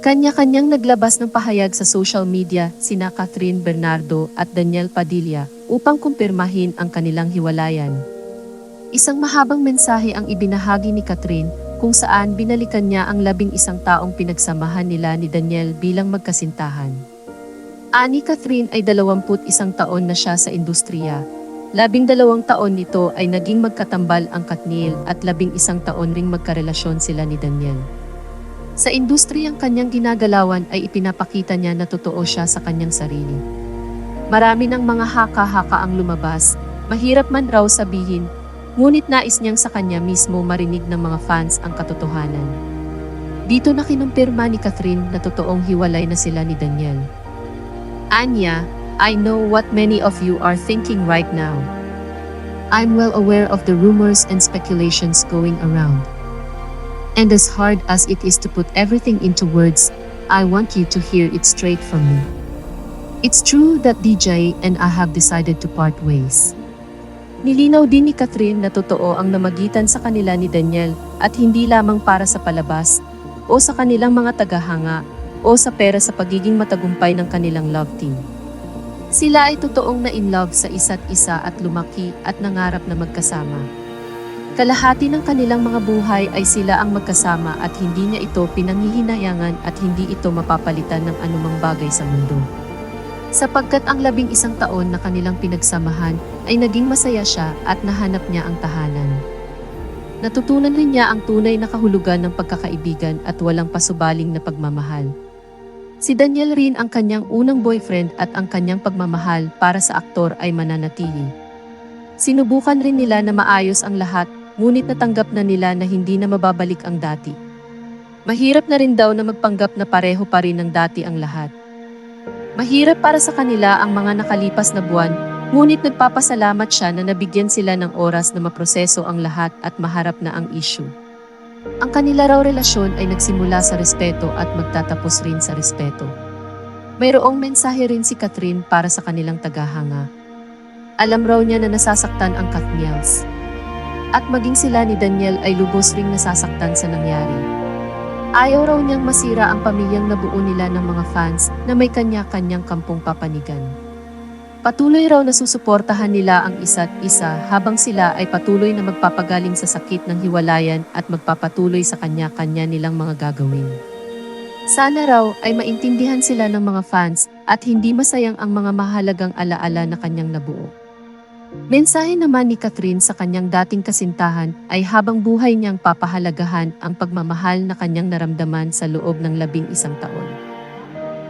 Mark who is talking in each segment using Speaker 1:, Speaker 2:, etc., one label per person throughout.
Speaker 1: Kanya-kanyang naglabas ng pahayag sa social media sina Catherine Bernardo at Daniel Padilla upang kumpirmahin ang kanilang hiwalayan. Isang mahabang mensahe ang ibinahagi ni Catherine kung saan binalikan niya ang labing isang taong pinagsamahan nila ni Daniel bilang magkasintahan. Ani Catherine ay 21 taon na siya sa industriya. Labing dalawang taon nito ay naging magkatambal ang Katniel at labing isang taon ring magkarelasyon sila ni Daniel. Sa industriyang kanyang ginagalawan ay ipinapakita niya na totoo siya sa kanyang sarili. Marami ng mga haka-haka ang lumabas, mahirap man raw sabihin, ngunit nais niyang sa kanya mismo marinig ng mga fans ang katotohanan. Dito na kinumpirma ni Catherine na totoong hiwalay na sila ni Daniel. Anya, I know what many of you are thinking right now. I'm well aware of the rumors and speculations going around. And as hard as it is to put everything into words, I want you to hear it straight from me. It's true that DJ and I have decided to part ways. Nilinaw din ni Catherine na totoo ang namagitan sa kanila ni Daniel at hindi lamang para sa palabas o sa kanilang mga tagahanga o sa pera sa pagiging matagumpay ng kanilang love team. Sila ay totoong na in love sa isa't isa at lumaki at nangarap na magkasama. Kalahati ng kanilang mga buhay ay sila ang magkasama at hindi niya ito pinanghihinayangan at hindi ito mapapalitan ng anumang bagay sa mundo. Sapagkat ang labing isang taon na kanilang pinagsamahan ay naging masaya siya at nahanap niya ang tahanan. Natutunan rin niya ang tunay na kahulugan ng pagkakaibigan at walang pasubaling na pagmamahal. Si Daniel rin ang kanyang unang boyfriend at ang kanyang pagmamahal para sa aktor ay mananatili. Sinubukan rin nila na maayos ang lahat, ngunit natanggap na nila na hindi na mababalik ang dati. Mahirap na rin daw na magpanggap na pareho pa rin ng dati ang lahat. Mahirap para sa kanila ang mga nakalipas na buwan, ngunit nagpapasalamat siya na nabigyan sila ng oras na maproseso ang lahat at maharap na ang issue. Ang kanila raw relasyon ay nagsimula sa respeto at magtatapos rin sa respeto. Mayroong mensahe rin si Catherine para sa kanilang tagahanga. Alam raw niya na nasasaktan ang Katniels. At maging sila ni Daniel ay lubos ring nasasaktan sa nangyari. Ayaw raw niyang masira ang pamilyang nabuo nila ng mga fans na may kanya-kanyang kampong papanigan. Patuloy raw na susuportahan nila ang isa't isa habang sila ay patuloy na magpapagaling sa sakit ng hiwalayan at magpapatuloy sa kanya-kanya nilang mga gagawin. Sana raw ay maintindihan sila ng mga fans at hindi masayang ang mga mahalagang alaala na kanyang nabuo. Mensahe naman ni Catherine sa kanyang dating kasintahan ay habang buhay niyang papahalagahan ang pagmamahal na kanyang naramdaman sa loob ng labing isang taon.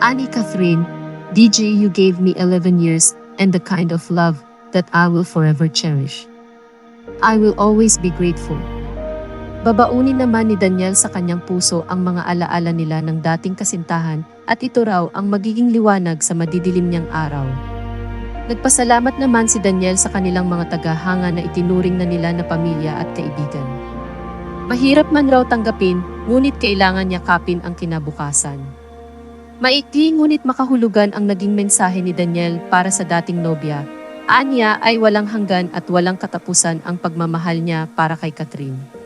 Speaker 1: Ani Catherine, DJ you gave me 11 years and the kind of love that I will forever cherish. I will always be grateful. Babaunin naman ni Daniel sa kanyang puso ang mga alaala nila ng dating kasintahan at ito raw ang magiging liwanag sa madidilim niyang araw. Nagpasalamat naman si Daniel sa kanilang mga tagahanga na itinuring na nila na pamilya at kaibigan. Mahirap man raw tanggapin, ngunit kailangan yakapin ang kinabukasan. Maikli ngunit makahulugan ang naging mensahe ni Daniel para sa dating nobya. Anya ay walang hanggan at walang katapusan ang pagmamahal niya para kay Catherine.